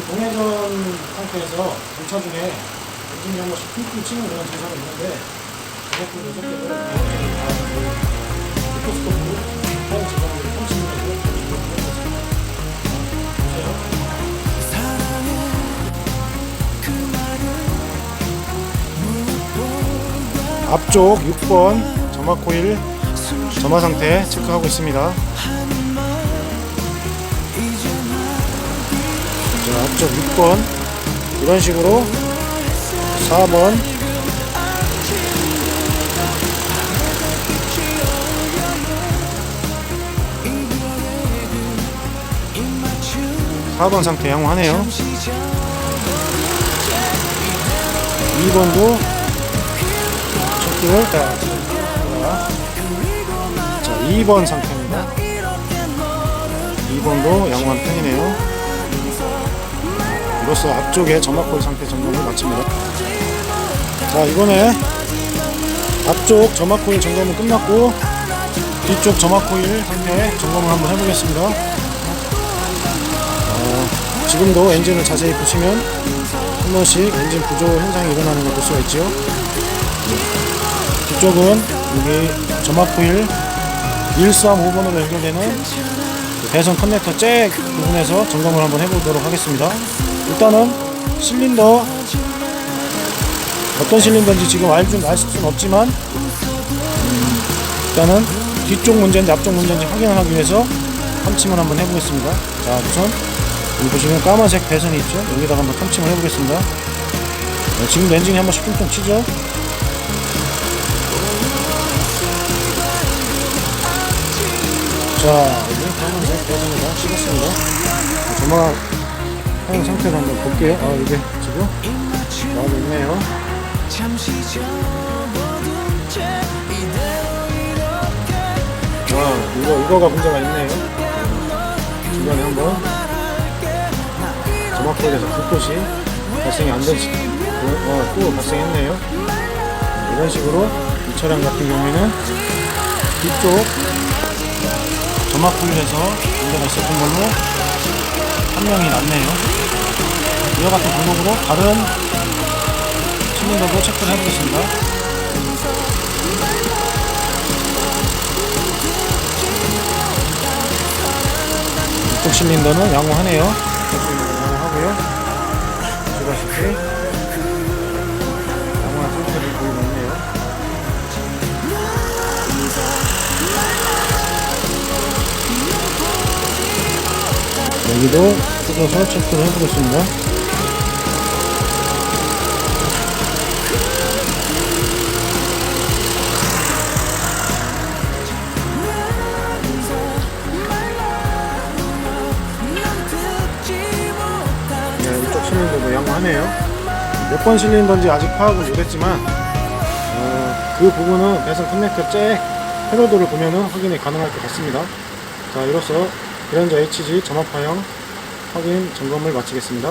동회전 상태에서 공차 중에 한 번씩 쿵쿵 치는 그런 증상이 있는데 여섯 개를 미크로스코프로 펼치는 거고 보세요. 앞쪽 6번 점화 코일 점화 상태 체크하고 있습니다. 자, 앞쪽 6번 이런 식으로 4번 4번 상태 양호하네요. 2번도 체크를 자, 자 2번 상태입니다. 2번도 양호한 편이네요. 이로써 앞쪽에 점막골 상태 점검을 마칩니다. 자 이번에 앞쪽 점막코일 점검은 끝났고 뒤쪽 점막코일 상태 점검을 한번 해보겠습니다. 어, 지금도 엔진을 자세히 보시면 한 번씩 엔진 부조 현상이 일어나는 걸 볼 수가 있죠. 뒤쪽은 여기 점막코일 135번으로 연결되는 그 배선 커넥터 잭 부분에서 점검을 한번 해보도록 하겠습니다. 일단은 실린더 어떤 실린더인지 지금 알줄 아실 수는 없지만 음, 일단은 뒤쪽 문제인지 앞쪽 문제인지 확인을 하기 위해서 탐침을 한번 해보겠습니다. 자 우선 여기 보시면 까만색 배선이 있죠. 여기다가 한번 탐침을 해보겠습니다. 네, 지금 엔진이 한 번씩 퉁퉁 치죠. 자 여기 까만색 배선이가 찍었습니다. 정말 사용 상태를 한번 볼게요. 아, 이게 지금 나오고 있네요. 아, 이거, 이거가 문제가 있네요. 중간에 한번 점막골에서 불꽃이 발생이 안 되지. 어, 또 발생했네요. 이런 식으로 이 차량 같은 경우에는 뒤쪽 점막골에서 문제가 있었던 걸로 판명이 났네요. 이와 같은 방법으로 다른 실린더도 체크를 해보겠습니다. 이쪽 실린더는 양호하네요. 여기도 뜯어서 체크를 해보겠습니다. 네, 이쪽 실린더도 양호하네요. 몇 번 실린더인지 아직 파악은 못했지만 어, 그 부분은 배선 커넥터 잭 회로도를 보면은 확인이 가능할 것 같습니다. 자, 이로써 그랜저 HG 점화파형 확인 점검을 마치겠습니다.